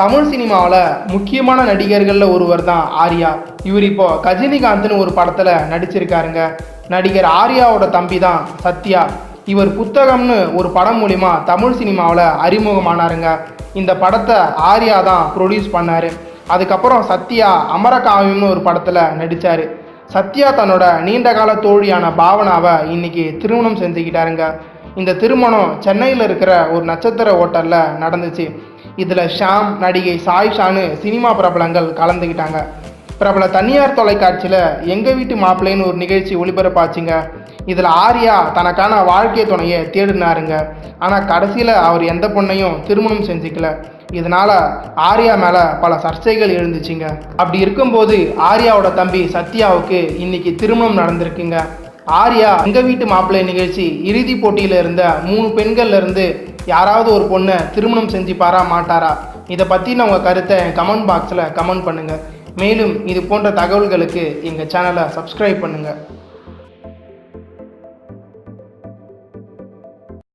தமிழ் சினிமாவில் முக்கியமான நடிகர்களில் ஒருவர் தான் ஆர்யா. இவர் இப்போ கஜினிகாந்த்னு ஒரு படத்தில் நடிச்சிருக்காருங்க. நடிகர் ஆர்யாவோட தம்பி தான் சத்யா. இவர் புத்தகம்னு ஒரு படம் மூலிமா தமிழ் சினிமாவில் அறிமுகமானாருங்க. இந்த படத்தை ஆர்யா தான் ப்ரொடியூஸ் பண்ணார். அதுக்கப்புறம் சத்யா அமரகாவியம்னு ஒரு படத்தில் நடித்தார் சத்யா தன்னோட நீண்டகால தோழியான பாவனாவை இன்னைக்கு திருமணம் செஞ்சுக்கிட்டாருங்க. இந்த திருமணம் சென்னையில் இருக்கிற ஒரு நட்சத்திர ஹோட்டலில் நடந்துச்சு. இதில் ஷாம் நடிகை சாய் ஷானு சினிமா பிரபலங்கள் கலந்துக்கிட்டாங்க பிரபல தனியார் தொலைக்காட்சியில் எங்கள் வீட்டு மாப்பிள்ளைன்னு ஒரு நிகழ்ச்சி ஒளிபரப்பாச்சுங்க. இதில் ஆர்யா தனக்கான வாழ்க்கை துணையை தேடினாருங்க. ஆனால் கடைசியில் அவர் எந்த பொண்ணையும் திருமணம் செஞ்சுக்கல. இதனால் ஆர்யா மேலே பல சர்ச்சைகள் எழுந்துச்சுங்க. அப்படி இருக்கும்போது ஆர்யாவோட தம்பி சத்யாவுக்கு இன்னைக்கு திருமணம் நடந்திருக்குங்க. ஆர்யா எங்கள் வீட்டு மாப்பிள்ளை நிகழ்ச்சி இறுதி போட்டியில் இருந்த மூணு பெண்கள்லேருந்து யாராவது ஒரு பொண்ணை திருமணம் செஞ்சுப்பாரா மாட்டாரா இதை பற்றின உங்கள் கருத்தை கமெண்ட் பாக்ஸில் கமெண்ட் பண்ணுங்கள் மேலும் இது போன்ற தகவல்களுக்கு எங்கள் சேனலை சப்ஸ்கிரைப் பண்ணுங்கள்